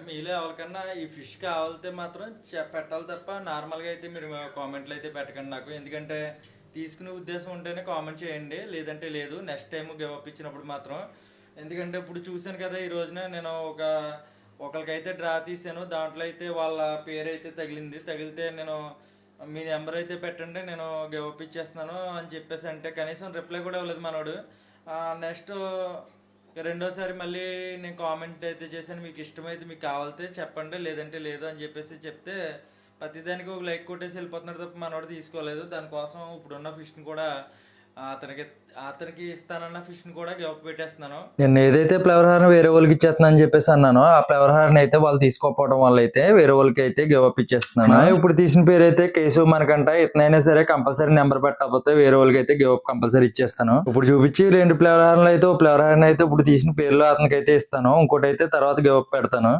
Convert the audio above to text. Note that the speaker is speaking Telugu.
మీలో ఎవరికన్నా ఈ ఫిష్ కావాలితే మాత్రం చె- పెట్టాలి తప్ప నార్మల్గా అయితే మీరు కామెంట్లు అయితే పెట్టకండి నాకు. ఎందుకంటే తీసుకునే ఉద్దేశం ఉంటేనే కామెంట్ చేయండి. లేదంటే లేదు నెక్స్ట్ టైం గివ్ అప్ ఇచ్చినప్పుడు మాత్రం. ఎందుకంటే ఇప్పుడు చూశాను కదా ఈ రోజున నేను ఒక ఒకరికైతే డ్రా తీసాను దాంట్లో అయితే వాళ్ళ పేరు అయితే తగిలింది. తగిలితే నేను మీ నెంబర్ అయితే పెట్టండి నేను గివ్ అప్ ఇచ్చేస్తున్నాను అని చెప్పేసి అంటే కనీసం రిప్లై కూడా ఇవ్వలేదు మనోడు. నెక్స్ట్ రెండోసారి మళ్ళీ నేను కామెంట్ అయితే చేశాను మీకు ఇష్టమైతే మీకు కావాలితే చెప్పండి లేదంటే లేదు అని చెప్పేసి చెప్తే ప్రతిదానికి ఒక లైక్ కొట్టేసి వెళ్ళిపోతున్నాడు తప్ప మనోడు తీసుకోలేదు. దానికోసం ఇప్పుడున్న ఫిష్ని కూడా అతనికి అతనికి ఇస్తానన్న ఫిష్ని కూడా గివ్ పెట్టేస్తున్నాను. నేను ఏదైతే ఫ్లవర్ హార్న్ వేరే వాళ్ళకి ఇచ్చేస్తున్నా అని చెప్పేసి అన్నానో ఆ ఫ్లవర్ హార్న్ అయితే వాళ్ళు తీసుకోకపోవడం వల్ల అయితే వేరే వాళ్ళకి అయితే గివ్ అప్ ఇచ్చేస్తున్నాను. ఇప్పుడు తీసిన పేరు అయితే కేసు మనకంట. ఇతనైనా సరే కంపల్సరీ నెంబర్ పెట్టకపోతే వేరే వాళ్ళకి అయితే గివ్ అప్ కంపల్సరీ ఇచ్చేస్తాను. ఇప్పుడు చూపించి రెండు ఫ్లవర్ హార్న్లు అయితే ఫ్లవర్ హార్న్ అయితే ఇప్పుడు తీసిన పేర్లు అతనికి అయితే ఇస్తాను. ఇంకోటి అయితే తర్వాత గివ్ అప్ పెడతాను.